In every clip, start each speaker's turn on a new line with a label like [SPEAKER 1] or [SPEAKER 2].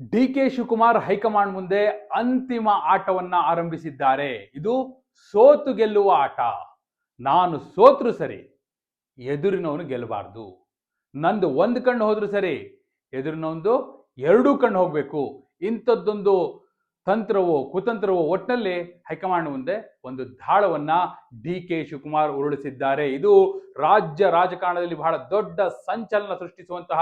[SPEAKER 1] D K Shivakumar high command ಮುಂದೆ ಅಂತಿಮ ಆಟವನ್ನ ಆರಂಭಿಸಿದ್ದಾರೆ. ಇದು ಸೋತು ಗೆಲ್ಲುವ ಆಟ. ನಾನು ಸೋತ್ರು ಸರಿ, ಎದುರಿನವನು ಗೆಲ್ಲಬಾರ್ದು. ನಂದು ಒಂದು ಕಣ್ಣು ಹೋದ್ರು ಸರಿ ಎದುರಿನವೊಂದು ಎರಡೂ ಕಣ್ಣು ಹೋಗಬೇಕು. ಇಂಥದ್ದೊಂದು ತಂತ್ರವೋ, ಕುತಂತ್ರವೋ ಒಟ್ಟಿನಲ್ಲಿ ಹೈಕಮಾಂಡ್ ಮುಂದೆ ಒಂದು ದಾಳವನ್ನ ಡಿ ಕೆ ಶಿವಕುಮಾರ್ ಉರುಳಿಸಿದ್ದಾರೆ. ಇದು ರಾಜ್ಯ ರಾಜಕಾರಣದಲ್ಲಿ ಬಹಳ ದೊಡ್ಡ ಸಂಚಲನ ಸೃಷ್ಟಿಸುವಂತಹ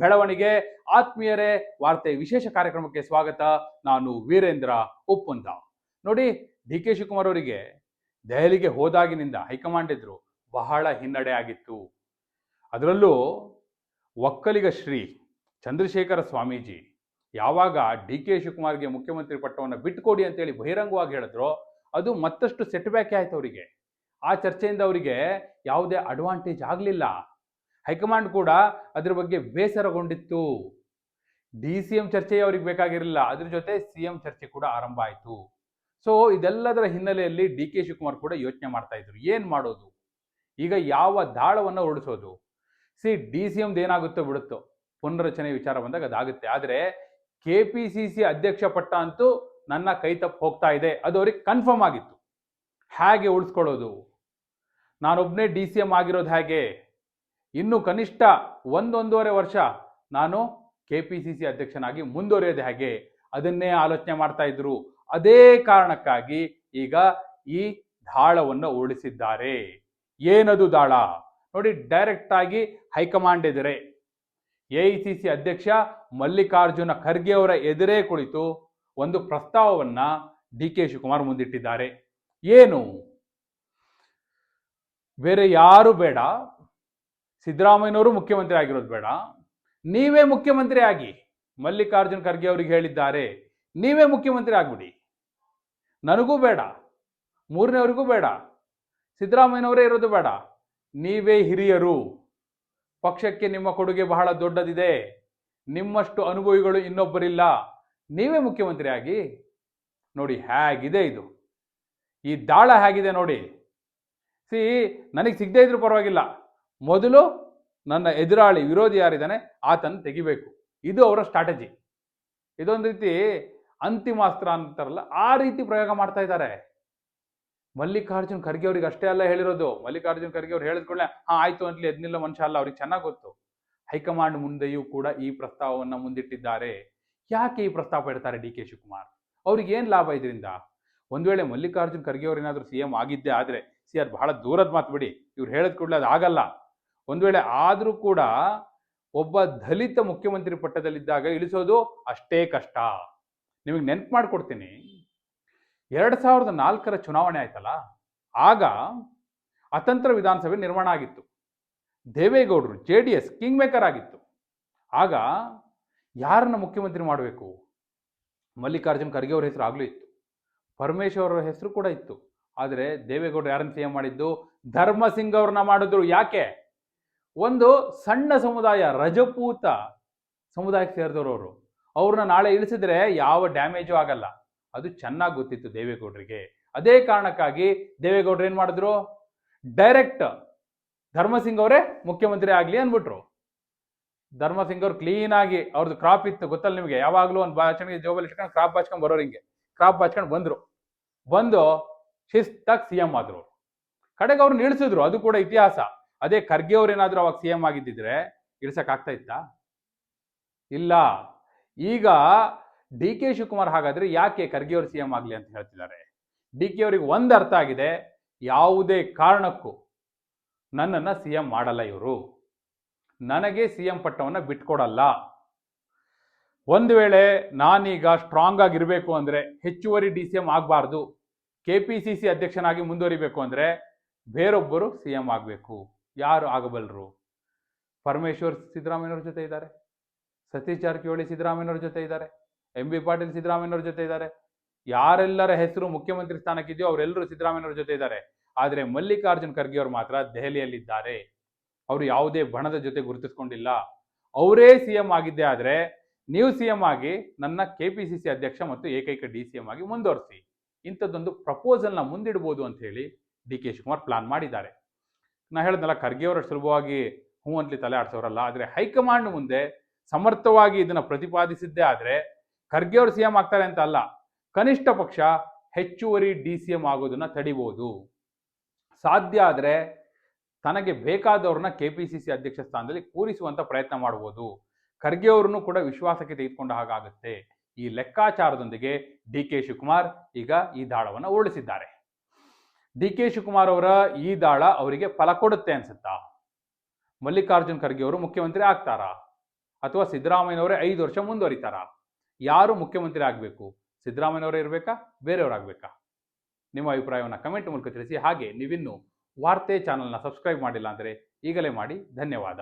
[SPEAKER 1] ಬೆಳವಣಿಗೆ, ಆತ್ಮೀಯರೇ, ವಾರ್ತೆ ವಿಶೇಷ ಕಾರ್ಯಕ್ರಮಕ್ಕೆ ಸ್ವಾಗತ. ನಾನು ವೀರೇಂದ್ರ ಉಪ್ಪುಂದ ನೋಡಿ, ಡಿ ಕೆ ಶಿವಕುಮಾರ್ ಅವರಿಗೆ ದೆಹಲಿಗೆ ಹೋದಾಗಿನಿಂದ ಹೈಕಮಾಂಡ್ ಎದುರು ಬಹಳ ಹಿನ್ನಡೆ ಆಗಿತ್ತು. ಅದರಲ್ಲೂ ಒಕ್ಕಲಿಗ ಶ್ರೀ ಚಂದ್ರಶೇಖರ ಸ್ವಾಮೀಜಿ ಯಾವಾಗ ಡಿ ಕೆ ಶಿವಕುಮಾರ್ಗೆ ಮುಖ್ಯಮಂತ್ರಿ ಪಟ್ಟವನ್ನು ಬಿಟ್ಟುಕೊಡಿ ಅಂತೇಳಿ ಬಹಿರಂಗವಾಗಿ ಹೇಳಿದ್ರು, ಅದು ಮತ್ತಷ್ಟು ಸೆಟ್ ಬ್ಯಾಕ್ ಆಯ್ತು ಅವರಿಗೆ. ಆ ಚರ್ಚೆಯಿಂದ ಅವರಿಗೆ ಯಾವುದೇ ಅಡ್ವಾಂಟೇಜ್ ಆಗಲಿಲ್ಲ. ಹೈಕಮಾಂಡ್ ಕೂಡ ಅದ್ರ ಬಗ್ಗೆ ಬೇಸರಗೊಂಡಿತ್ತು. ಡಿ ಸಿ ಎಂ ಚರ್ಚೆ ಅವ್ರಿಗೆ ಬೇಕಾಗಿರಲಿಲ್ಲ. ಅದ್ರ ಜೊತೆ ಸಿ ಎಂ ಚರ್ಚೆ ಕೂಡ ಆರಂಭ ಆಯಿತು. ಸೊ ಇದೆಲ್ಲದರ ಹಿನ್ನೆಲೆಯಲ್ಲಿ ಡಿ ಕೆ ಶಿವಕುಮಾರ್ ಕೂಡ ಯೋಚನೆ ಮಾಡ್ತಾ ಇದ್ರು. ಏನ್ ಮಾಡೋದು? ಈಗ ಯಾವ ದಾಳವನ್ನು ಹೊರಡಿಸೋದು ಸಿ, ಡಿ ಸಿ ಎಂದು ಏನಾಗುತ್ತೋ ಬಿಡುತ್ತೋ. ಪುನರ್ರಚನೆ ವಿಚಾರ ಬಂದಾಗ ಅದಾಗುತ್ತೆ. ಆದರೆ ಕೆ ಪಿ ಸಿ ಸಿ ಅಧ್ಯಕ್ಷ ಪಟ್ಟ ಅಂತೂ ನನ್ನ ಕೈ ತಪ್ಪು ಹೋಗ್ತಾ ಇದೆ. ಅದು ಅವ್ರಿಗೆ ಕನ್ಫರ್ಮ್ ಆಗಿತ್ತು. ಹೇಗೆ ಉಳಿಸ್ಕೊಳ್ಳೋದು? ನಾನೊಬ್ಬನೇ ಡಿ ಸಿ ಎಂ ಆಗಿರೋದು ಹೇಗೆ? ಇನ್ನು ಕನಿಷ್ಠ ಒಂದೊಂದೂವರೆ ವರ್ಷ ನಾನು ಕೆ ಪಿ ಸಿ ಸಿ ಅಧ್ಯಕ್ಷನಾಗಿ ಮುಂದುವರಿಯೋದು ಹೇಗೆ ಅದನ್ನೇ ಆಲೋಚನೆ ಮಾಡ್ತಾ ಇದ್ರು. ಅದೇ ಕಾರಣಕ್ಕಾಗಿ ಈಗ ಈ ದಾಳವನ್ನು ಉಳಿಸಿದ್ದಾರೆ ಏನದು ದಾಳ? ನೋಡಿ, ಡೈರೆಕ್ಟ್ ಆಗಿ ಹೈಕಮಾಂಡ್ ಎದುರೇ. ಎ ಐ ಸಿ ಸಿ ಅಧ್ಯಕ್ಷ ಮಲ್ಲಿಕಾರ್ಜುನ ಖರ್ಗೆ ಅವರ ಎದುರೇ ಕುಳಿತು ಒಂದು ಪ್ರಸ್ತಾವವನ್ನ ಡಿ ಕೆ ಶಿವಕುಮಾರ್ ಮುಂದಿಟ್ಟಿದ್ದಾರೆ. ಏನು? ಬೇರೆ ಯಾರು ಬೇಡ. ಸಿದ್ದರಾಮಯ್ಯನವರು ಮುಖ್ಯಮಂತ್ರಿ ಆಗಿರೋದು ಬೇಡ. ನೀವೇ ಮುಖ್ಯಮಂತ್ರಿ ಆಗಿ, ಮಲ್ಲಿಕಾರ್ಜುನ್ ಖರ್ಗೆ ಅವರಿಗೆ ಹೇಳಿದ್ದಾರೆ, ನೀವೇ ಮುಖ್ಯಮಂತ್ರಿ ಆಗ್ಬಿಡಿ. ನನಗೂ ಬೇಡ, ಮೂರನೇವರಿಗೂ ಬೇಡ, ಸಿದ್ದರಾಮಯ್ಯನವರೇ ಇರೋದು ಬೇಡ. ನೀವೇ ಹಿರಿಯರು, ಪಕ್ಷಕ್ಕೆ ನಿಮ್ಮ ಕೊಡುಗೆ ಬಹಳ ದೊಡ್ಡದಿದೆ, ನಿಮ್ಮಷ್ಟು ಅನುಭವಿಗಳು ಇನ್ನೊಬ್ಬರಿಲ್ಲ, ನೀವೇ ಮುಖ್ಯಮಂತ್ರಿ ಆಗಿ. ನೋಡಿ, ಹೇಗಿದೆ ಇದು. ಈ ದಾಳ ಹೇಗಿದೆ ನೋಡಿ. ಸಿ, ನನಗೆ ಸಿಗದೇ ಇದ್ರೂ ಪರವಾಗಿಲ್ಲ. ಮೊದಲು ನನ್ನ ಎದುರಾಳಿ ವಿರೋಧಿ ಯಾರಿದ್ದಾನೆ ಆತನ ತೆಗಿಬೇಕು. ಇದು ಅವರ ಸ್ಟ್ರಾಟಜಿ ಇದೊಂದು ರೀತಿ ಅಂತಿಮಾಸ್ತ್ರ ಅಂತಾರಲ್ಲ, ಆ ರೀತಿ ಪ್ರಯೋಗ ಮಾಡ್ತಾ ಇದ್ದಾರೆ. ಮಲ್ಲಿಕಾರ್ಜುನ್ ಖರ್ಗೆ ಅವ್ರಿಗೆ ಅಷ್ಟೇ ಅಲ್ಲ ಹೇಳಿರೋದು. ಮಲ್ಲಿಕಾರ್ಜುನ್ ಖರ್ಗೆ ಅವ್ರು ಹೇಳಿದ್ಕೊಳ್ಳೆ ಹಾ, ಆಯ್ತು ಅಂತಲೇ ಎದ್ನಿಲ್ಲ ಮನುಷ್ಯ ಅಲ್ಲ, ಅವ್ರಿಗೆ ಚೆನ್ನಾಗಿ ಗೊತ್ತು. ಹೈಕಮಾಂಡ್ ಮುಂದೆಯೂ ಕೂಡ ಈ ಪ್ರಸ್ತಾವವನ್ನು ಮುಂದಿಟ್ಟಿದ್ದಾರೆ. ಯಾಕೆ ಈ ಪ್ರಸ್ತಾಪ ಇಡ್ತಾರೆ ಡಿ ಕೆ ಶಿವಕುಮಾರ್? ಅವ್ರಿಗೆ ಏನು ಲಾಭ ಇದರಿಂದ? ಒಂದು ವೇಳೆ ಮಲ್ಲಿಕಾರ್ಜುನ್ ಖರ್ಗೆ ಅವ್ರು ಏನಾದರೂ ಸಿ ಎಂ ಆಗಿದ್ದೇ ಆದರೆ, ಸಿ ಆರ್ ಬಹಳ ದೂರದ ಮಾತು ಬಿಡಿ. ಇವ್ರು ಹೇಳಿದ ಕೂಡಲೇ ಅದು ಆಗಲ್ಲ. ಒಂದ್ ವೇಳೆ ಆದರೂ ಕೂಡ ಒಬ್ಬ ದಲಿತ ಮುಖ್ಯಮಂತ್ರಿ ಪಟ್ಟದಲ್ಲಿದ್ದಾಗ ಇಳಿಸೋದು ಅಷ್ಟೇ ಕಷ್ಟ. ನಿಮಗೆ ನೆನ್ಪು ಮಾಡಿಕೊಡ್ತೀನಿ. ಎರಡು ಸಾವಿರದ ನಾಲ್ಕರ ಚುನಾವಣೆ ಆಯ್ತಲ್ಲ? ಆಗ ಅತಂತ್ರ ವಿಧಾನಸಭೆ ನಿರ್ಮಾಣ ಆಗಿತ್ತು. ದೇವೇಗೌಡರು, J D S, king maker ಆಗಿತ್ತು. ಆಗ ಯಾರನ್ನ ಮುಖ್ಯಮಂತ್ರಿ ಮಾಡಬೇಕು? ಮಲ್ಲಿಕಾರ್ಜುನ್ ಖರ್ಗೆ ಅವ್ರ ಹೆಸರು ಆಗಲೂ ಇತ್ತು. ಪರಮೇಶ್ವರ್ ಅವರ ಹೆಸರು ಕೂಡ ಇತ್ತು. ಆದರೆ ದೇವೇಗೌಡರು ಯಾರನ್ನು ಸಿ ಎಂ ಮಾಡಿದ್ದು? ಧರ್ಮಸಿಂಗ್ ಅವ್ರನ್ನ ಮಾಡಿದ್ರು. ಯಾಕೆ? ಒಂದು ಸಣ್ಣ ಸಮುದಾಯ, ರಜಪೂತ ಸಮುದಾಯಕ್ಕೆ ಸೇರಿದವರು ಅವರು. ಅವ್ರನ್ನ ನಾಳೆ ಇಳಿಸಿದ್ರೆ ಯಾವ ಡ್ಯಾಮೇಜು ಆಗಲ್ಲ. ಅದು ಚೆನ್ನಾಗಿ ಗೊತ್ತಿತ್ತು ದೇವೇಗೌಡರಿಗೆ. ಅದೇ ಕಾರಣಕ್ಕಾಗಿ ದೇವೇಗೌಡರು ಏನು ಮಾಡಿದ್ರು? ಡೈರೆಕ್ಟ್ ಧರ್ಮಸಿಂಗ್ ಅವರೇ ಮುಖ್ಯಮಂತ್ರಿ ಆಗಲಿ ಅಂದ್ಬಿಟ್ರು. ಧರ್ಮಸಿಂಗ್ ಅವ್ರು ಕ್ಲೀನ್ ಆಗಿ ಅವ್ರದ್ದು ಕ್ರಾಪ್ ಇತ್ತು, ಗೊತ್ತಲ್ಲ ನಿಮಗೆ? ಯಾವಾಗಲೂ ಒಂದು ಭಾಷಣಿಗೆ ಜೋಬಲ್ಲಿ ಇಟ್ಕೊಂಡು ಕ್ರಾಪ್ ಬಾಚ್ಕೊಂಡು ಬರೋರು ಹಿಂಗೆ. ಕ್ರಾಪ್ ಬಾಚ್ಕೊಂಡು ಬಂದರು. ಬಂದು ಶಿಸ್ತಾಗಿ ಸಿ ಎಂ ಆದ್ರು ಅವ್ರು. ಕಡೆಗೆ ಅವ್ರನ್ನ ಇಳಿಸಿದ್ರು. ಅದು ಕೂಡ ಇತಿಹಾಸ. ಅದೇ ಖರ್ಗೆ ಅವ್ರು ಏನಾದರೂ ಅವಾಗ ಸಿ ಎಂ ಆಗಿದ್ದಿದ್ರೆ ಇಳಿಸೋಕ್ಕಾಗ್ತಾ ಇತ್ತಾ? ಇಲ್ಲ. ಈಗ ಡಿ ಕೆ ಶಿವಕುಮಾರ್ ಹಾಗಾದ್ರೆ ಯಾಕೆ ಖರ್ಗೆ ಅವರು ಸಿ ಎಂ ಆಗಲಿ ಅಂತ ಹೇಳ್ತಿದ್ದಾರೆ? ಡಿ ಕೆ ಅವರಿಗೆ ಒಂದು ಅರ್ಥ ಆಗಿದೆ. ಯಾವುದೇ ಕಾರಣಕ್ಕೂ ನನ್ನನ್ನು ಸಿ ಎಂ ಮಾಡಲ್ಲ ಇವರು. ನನಗೆ ಸಿ ಎಂ ಪಟ್ಟವನ್ನು ಬಿಟ್ಕೊಡಲ್ಲ. ಒಂದು ವೇಳೆ ನಾನೀಗ ಸ್ಟ್ರಾಂಗ್ ಆಗಿರಬೇಕು ಅಂದರೆ, ಹೆಚ್ಚುವರಿ ಡಿ ಸಿ ಎಂ ಆಗಬಾರ್ದು ಕೆ ಪಿ ಸಿ ಸಿ ಅಧ್ಯಕ್ಷನಾಗಿ ಮುಂದುವರಿಬೇಕು ಅಂದರೆ, ಬೇರೊಬ್ಬರು ಸಿ ಎಂ ಆಗಬೇಕು. ಯಾರು ಆಗಬಲ್ಲರು? ಪರಮೇಶ್ವರ್ ಸಿದ್ದರಾಮಯ್ಯವ್ರ ಜೊತೆ ಇದ್ದಾರೆ. ಸತೀಶ್ ಜಾರಕಿಹೊಳಿ ಸಿದ್ದರಾಮಯ್ಯವ್ರ ಜೊತೆ ಇದ್ದಾರೆ. ಎಂ ಬಿ ಪಾಟೀಲ್ ಸಿದ್ದರಾಮಯ್ಯವ್ರ ಜೊತೆ ಇದ್ದಾರೆ. ಯಾರೆಲ್ಲರ ಹೆಸರು ಮುಖ್ಯಮಂತ್ರಿ ಸ್ಥಾನಕ್ಕಿದೆಯೋ ಅವರೆಲ್ಲರೂ ಸಿದ್ದರಾಮಯ್ಯವ್ರ ಜೊತೆ ಇದ್ದಾರೆ. ಆದರೆ ಮಲ್ಲಿಕಾರ್ಜುನ್ ಖರ್ಗೆ ಅವರು ಮಾತ್ರ ದೆಹಲಿಯಲ್ಲಿದ್ದಾರೆ. ಅವರು ಯಾವುದೇ ಬಣದ ಜೊತೆ ಗುರುತಿಸ್ಕೊಂಡಿಲ್ಲ. ಅವರೇ ಸಿ ಎಂ ಆಗಿದ್ದೇ ಆದರೆ ನೀವು ಸಿ ಎಂ ಆಗಿ ನನ್ನ ಕೆ ಪಿ ಸಿ ಸಿ ಅಧ್ಯಕ್ಷ ಮತ್ತು ಏಕೈಕ ಡಿ ಸಿ ಎಂ ಆಗಿ ಮುಂದುವರಿಸಿ. ಇಂಥದ್ದೊಂದು ಪ್ರಪೋಸಲ್ನ ಮುಂದಿಡ್ಬೋದು ಅಂತ ಹೇಳಿ ಡಿ ಕೆ ಶಿವಕುಮಾರ್ ಪ್ಲಾನ್ ಮಾಡಿದ್ದಾರೆ. ನಾ ಹೇಳಿದ್ನಲ್ಲ, ಖರ್ಗೆ ಸುಲಭವಾಗಿ ಹೂ ಅಂತಲಿ ತಲೆ ಆಡ್ಸೋರಲ್ಲ. ಆದರೆ ಹೈಕಮಾಂಡ್ ಮುಂದೆ ಸಮರ್ಥವಾಗಿ ಇದನ್ನು ಪ್ರತಿಪಾದಿಸಿದ್ದೇ ಆದರೆ ಖರ್ಗೆ ಅವರು ಸಿಎಂ ಆಗ್ತಾರೆ ಅಂತ ಅಲ್ಲ, ಕನಿಷ್ಠ ಪಕ್ಷ ಹೆಚ್ಚುವರಿ ಡಿ ಸಿ ಎಂ ಆಗೋದನ್ನ ತಡಿಬೋದು. ಸಾಧ್ಯ ಆದರೆ ತನಗೆ ಬೇಕಾದವ್ರನ್ನ ಕೆ ಪಿ ಸಿ ಸಿ ಅಧ್ಯಕ್ಷ ಸ್ಥಾನದಲ್ಲಿ ಕೂರಿಸುವಂತ ಪ್ರಯತ್ನ ಮಾಡ್ಬೋದು. ಖರ್ಗೆ ಅವರನ್ನು ಕೂಡ ವಿಶ್ವಾಸಕ್ಕೆ ತೆಗೆದುಕೊಂಡ ಹಾಗಾಗುತ್ತೆ. ಈ ಲೆಕ್ಕಾಚಾರದೊಂದಿಗೆ ಡಿ ಕೆ ಶಿವಕುಮಾರ್ ಈಗ ಈ ದಾಳವನ್ನು ಉರುಳಿಸಿದ್ದಾರೆ. ಡಿ ಕೆ ಶಿವಕುಮಾರ್ ಅವರ ಈ ದಾಳ ಅವರಿಗೆ ಫಲ ಕೊಡುತ್ತೆ ಅನ್ಸುತ್ತಾ? ಮಲ್ಲಿಕಾರ್ಜುನ್ ಖರ್ಗೆ ಅವರು ಮುಖ್ಯಮಂತ್ರಿ ಆಗ್ತಾರಾ? ಅಥವಾ ಸಿದ್ದರಾಮಯ್ಯನವರೇ ಐದು ವರ್ಷ ಮುಂದುವರಿತಾರಾ? ಯಾರು ಮುಖ್ಯಮಂತ್ರಿ ಆಗಬೇಕು? ಸಿದ್ದರಾಮಯ್ಯನವರೇ ಇರಬೇಕಾ? ಬೇರೆಯವರಾಗಬೇಕಾ ನಿಮ್ಮ ಅಭಿಪ್ರಾಯವನ್ನು ಕಮೆಂಟ್ ಮೂಲಕ ತಿಳಿಸಿ. ಹಾಗೆ ನೀವಿನ್ನು ವಾರ್ತೆ ಚಾನಲ್ನ ಸಬ್ಸ್ಕ್ರೈಬ್ ಮಾಡಿಲ್ಲ ಅಂದರೆ ಈಗಲೇ ಮಾಡಿ. ಧನ್ಯವಾದ.